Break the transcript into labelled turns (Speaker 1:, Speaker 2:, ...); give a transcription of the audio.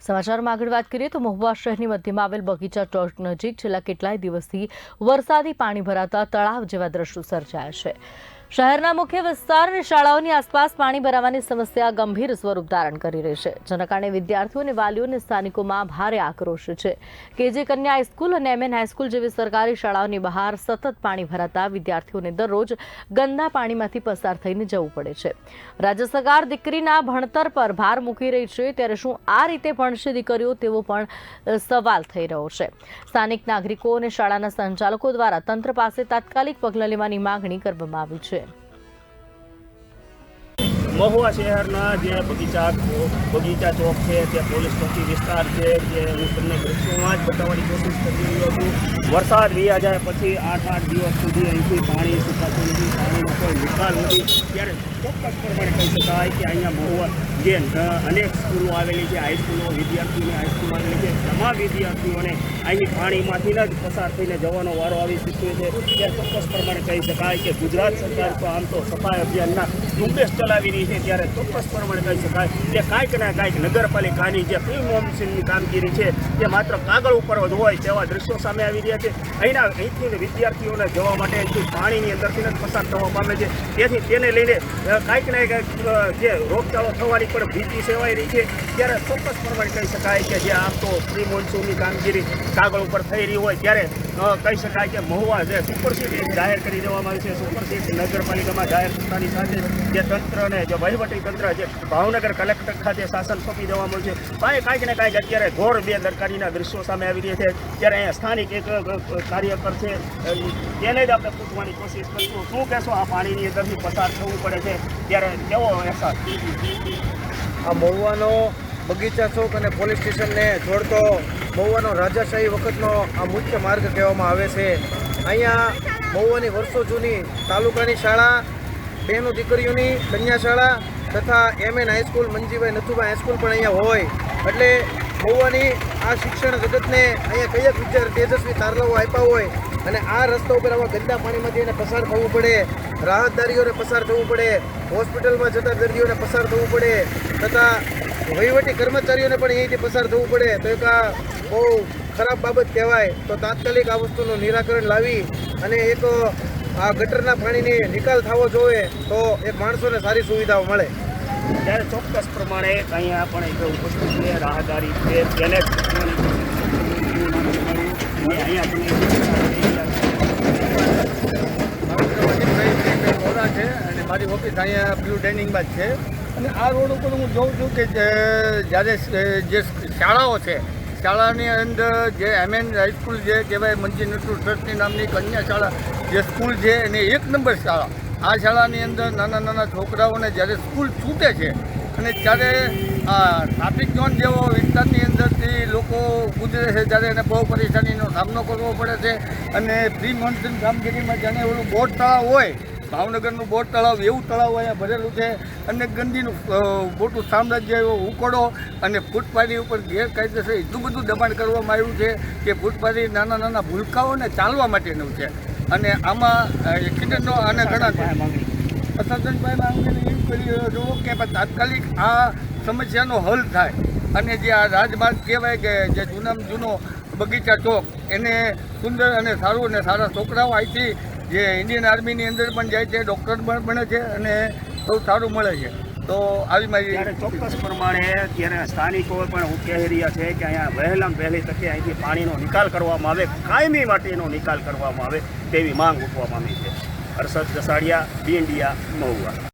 Speaker 1: સમાચારમાં આગળ વાત કરીએ તો મહુવા શહેરની મધ્યમાં આવેલ બગીચા ચોક નજીક છેલ્લા કેટલાય દિવસથી વરસાદી પાણી ભરાતા તળાવ જેવા દ્રશ્યો સર્જાયા છે. શહેરના મુખ્ય વિસ્તાર અને શાળાઓની આસપાસ પાણી ભરાવાની સમસ્યા ગંભીર સ્વરૂપ ધારણ કરી રહી છે. જેના કારણે વિદ્યાર્થીઓ અને વાલીઓ અને સ્થાનિકોમાં ભારે આક્રોશ છે. કેજે કન્યા હાઈસ્કૂલ અને એમએન હાઈસ્કૂલ જેવી સરકારી શાળાઓની બહાર સતત પાણી ભરાતા વિદ્યાર્થીઓને દરરોજ ગંદા પાણીમાંથી પસાર થઈને જવું પડે છે. રાજ્ય સરકાર દીકરીના ભણતર પર ભાર મૂકી રહી છે, ત્યારે શું આ રીતે ભણશે દીકરીઓ તેવો પણ સવાલ થઈ રહ્યો છે. સ્થાનિક નાગરિકો અને શાળાના સંચાલકો દ્વારા તંત્ર પાસે તાત્કાલિક પગલાં લેવાની માંગણી કરવામાં આવી છે.
Speaker 2: મહુવા શહેરના જે બગીચા બગીચા ચોક છે તે પોલીસ ચોકી વિસ્તાર છે, જે હું તમને દ્રશ્યોમાં જ બતાવવાની કોશિશ કરી રહ્યો છું. વરસાદ રહ્યા જાય પછી આઠ આઠ દિવસ સુધી અહીંથી પાણી સુકાતું નથી, પાણીનો કોઈ નિકાલ નથી. ત્યારે ચોક્કસ પ્રમાણે કહી શકાય કે અહીંયા મહુવા જે અનેક સ્કૂલો આવેલી છે હાઈસ્કૂલો વિદ્યાર્થીઓની હાઈસ્કૂલ આવેલી છે, તમામ વિદ્યાર્થીઓને અહીં પાણીમાંથી જ પસાર થઈને જવાનો વારો આવી ચૂક્યો છે. ત્યારે ચોક્કસ પ્રમાણે કહી શકાય કે ગુજરાત સરકાર તો આમ તો સફાઈ અભિયાનના ઝુંબેશ ચલાવી રહી છે ત્યારે ચોક્કસ પ્રમાણે કહી શકાય કે કાંઈક ને કાંઈક નગરપાલિકાની જે મોન્સૂનની કામગીરી છે તે માત્ર કાગળ ઉપર જ હોય તેવા દ્રશ્યો સામે આવી રહ્યા છે. અહીંના અહીંથી વિદ્યાર્થીઓને જવા માટે અહીંથી પાણીની અંદરથી જ પસાર થવા પામે છે. તેથી તેને લઈને કાંઈક ને કાંઈક જે રોગચાળો થવાની પણ ભીતિ સેવાઈ રહી છે. ત્યારે ચોક્કસ પ્રમાણે કહી શકાય કે જે આમ તો પ્રી મોન્સૂનની કામગીરી કાગળ ઉપર થઈ રહી હોય ત્યારે કહી શકાય કે મહુવા જે સુપર સીટ જાહેર કરી દેવામાં આવી છે. સુપર સીટ નગરપાલિકામાં જાહેર થતાની સાથે જે તંત્ર અને વહીવટી તંત્ર જે ભાવનગર કલેક્ટર ખાતે શાસન સોંપી દેવામાં છે. કાંઈ કાંઈક ને કાંઈક અત્યારે ઘોર બેદરકારીના દ્રશ્યો સામે આવી રહ્યા છે. ત્યારે અહીંયા સ્થાનિક એક કાર્યકર છે. તેને જ આપણે પૂછવાની કોશિશ કરીશું. શું કહેશો આ પાણીની અંદરથી પસાર થવું પડે છે? ત્યારે કેવો અહેસાસ?
Speaker 3: આ મહુવાનો બગીચા ચોક અને પોલીસ સ્ટેશનને જોડતો મહુવાનો રાજાશાહી વખતનો આ મુખ્ય માર્ગ કહેવામાં આવે છે. અહીંયા મહુવાની વર્ષો જૂની તાલુકાની શાળા બહેનો દીકરીઓની કન્યાશાળા તથા M N high school, Manjibhai Nathubhai high school પણ અહીંયા હોય. એટલે મહુવાની આ શિક્ષણ જગતને અહીંયા કયા વિચાર તેજસ્વી તારલાઓ આપ્યા હોય અને આ રસ્તા ઉપર આવા ગંદા પાણીમાંથી એને પસાર થવું પડે, રાહતદારીઓને પસાર થવું પડે, હોસ્પિટલમાં જતા દર્દીઓને પસાર થવું પડે, તથા વહીવટી કર્મચારીઓને પણ અહીંથી પસાર થવું પડે. તો એક આ બહુ ખરાબ બાબત કહેવાય. તો તાત્કાલિક આ વસ્તુનું નિરાકરણ લાવી અને એક આ ગટરના પાણીની નિકાલ થવો જોઈએ તો એક માણસોને સારી સુવિધાઓ મળે.
Speaker 2: ત્યારે ચોક્કસ પ્રમાણે અહીંયા પણ એક ઉપસ્થિત છે રાહદારી છે તેને અહીંયા તમે
Speaker 4: છે અને મારી ઓફિસ અહીંયા બ્લુ ડાઇનિંગમાં જ છે. અને આ રોડ ઉપર હું જોઉં છું કે જ્યારે જે શાળાઓ છે શાળાની અંદર જે એમએન હાઈસ્કૂલ જે કહેવાય મંજી નટુ ટ્રસ્ટની નામની કન્યા શાળા, જે સ્કૂલ છે એને એક નંબર શાળા. આ શાળાની અંદર નાના નાના છોકરાઓને જ્યારે સ્કૂલ છૂટે છે અને ત્યારે આ ટ્રાફિક ઝોન જેવો વિસ્તારની અંદરથી લોકો ગુજરે છે ત્યારે એને બહુ પરેશાનીનો સામનો કરવો પડે છે. અને પ્રી મોન્સૂન કામગીરીમાં જાણે ઓલું બોટ શાળા હોય ભાવનગરનું બોટ તળાવ, એવું તળાવ અહીંયા ભરેલું છે અને ગંદીનું મોટું સામ્રાજ્ય એવો ઉકળો અને ફૂટપાથી ઉપર ગેરકાયદેસર એટલું બધું દબાણ કરવામાં આવ્યું છે કે ફૂટપાથી નાના નાના ભૂલકાઓને ચાલવા માટેનું છે. અને આમાં એક્સિડન્ટનો અને ઘણા પ્રશાસનભાઈ માંગીને એમ કરી રહ્યો કે તાત્કાલિક આ સમસ્યાનો હલ થાય અને જે આ રાજમાર્ગ કહેવાય કે જે જૂનામાં જૂનો બગીચા ચોક, એને સુંદર અને સારું અને સારા છોકરાઓ અહીંથી જે ઇન્ડિયન આર્મીની અંદર પણ જાય છે ડૉક્ટર પણ બને છે અને બહુ સારું મળે છે. તો આવી મારી
Speaker 2: ચોક્કસ પ્રમાણે અત્યારે સ્થાનિકો પણ કહી રહ્યા છે કે અહીંયા વહેલામાં વહેલી તકે અહીંથી પાણીનો નિકાલ કરવામાં આવે, કાયમી માટેનો નિકાલ કરવામાં આવે તેવી માંગ ઉઠવામાં આવી છે. Harshad Dasadiya B India Mahuva.